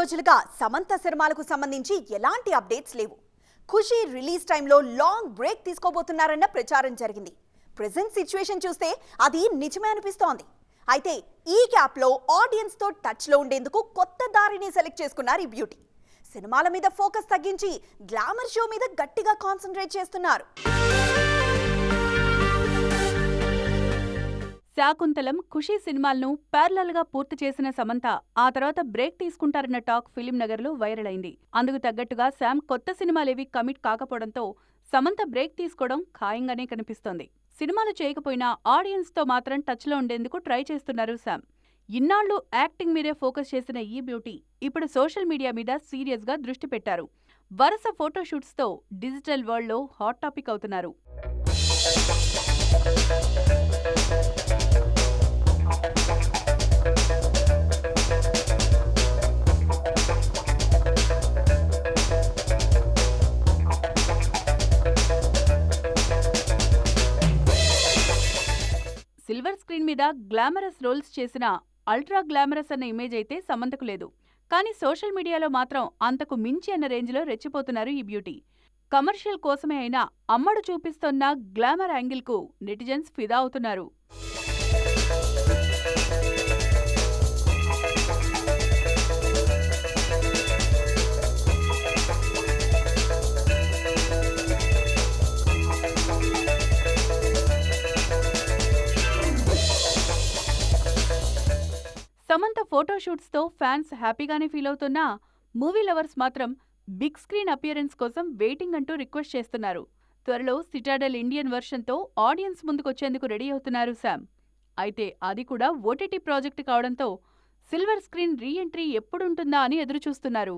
రోజులుగా సమంత సినిమాలకు సంబంధించి ఎలాంటి అప్డేట్స్ లేవు. ఖుషి రిలీజ్ టైంలో లాంగ్ బ్రేక్ తీసుకోబోతున్నారన్న ప్రచారం జరిగింది. ప్రెసెంట్ సిచ్యువేషన్ చూస్తే అది నిజమే అనిపిస్తోంది. అయితే ఈ గ్యాప్లో ఆడియన్స్తో టచ్లో ఉండేందుకు కొత్త దారిని సెలెక్ట్ చేసుకున్నారు ఈ బ్యూటీ. సినిమాల మీద ఫోకస్ తగ్గించి గ్లామర్ షో మీద గట్టిగా కాన్సన్ట్రేట్ చేస్తున్నారు. శాకుంతలం ఖుషీ సినిమాలను ప్యారలల్గా పూర్తి చేసిన సమంత ఆ తర్వాత బ్రేక్ తీసుకుంటారన్న టాక్ ఫిలిం నగర్లో వైరల్ అయింది. అందుకు తగ్గట్టుగా శామ్ కొత్త సినిమాలేవి కమిట్ కాకపోవడంతో సమంత బ్రేక్ తీసుకోవడం ఖాయంగానే కనిపిస్తోంది. సినిమాలు చేయకపోయినా ఆడియన్స్తో మాత్రం టచ్లో ఉండేందుకు ట్రై చేస్తున్నారు శామ్. ఇన్నాళ్ళు యాక్టింగ్ మీదే ఫోకస్ చేసిన ఈ బ్యూటీ ఇప్పుడు సోషల్ మీడియా మీద సీరియస్గా దృష్టి పెట్టారు. వరుస ఫోటోషూట్స్తో డిజిటల్ వరల్డ్లో హాట్ టాపిక్ అవుతున్నారు. సిల్వర్ స్క్రీన్ మీద గ్లామరస్ రోల్స్ చేసిన అల్ట్రా గ్లామరస్ అన్న ఇమేజ్ అయితే సమంతకు లేదు. కానీ సోషల్ మీడియాలో మాత్రం అంతకు మించి అన్న రేంజ్లో రెచ్చిపోతున్నారు ఈ బ్యూటీ. కమర్షియల్ కోసమే అయినా అమ్మడు చూపిస్తోన్న గ్లామర్ యాంగిల్కు నెటిజన్స్ ఫిదా అవుతున్నారు. సమంత ఫోటోషూట్స్తో ఫ్యాన్స్ హ్యాపీగానే ఫీల్ అవుతున్నా మూవీ లవర్స్ మాత్రం బిగ్ స్క్రీన్ అపియరెన్స్ కోసం వెయిటింగ్ అంటూ రిక్వెస్ట్ చేస్తున్నారు. త్వరలో సిటాడల్ ఇండియన్ వెర్షన్తో ఆడియన్స్ ముందుకొచ్చేందుకు రెడీ అవుతున్నారు శామ్. అయితే అది కూడా ఓటీటీ ప్రాజెక్ట్ కావడంతో సిల్వర్ స్క్రీన్ రీ ఎంట్రీ ఎప్పుడుంటుందా అని ఎదురుచూస్తున్నారు.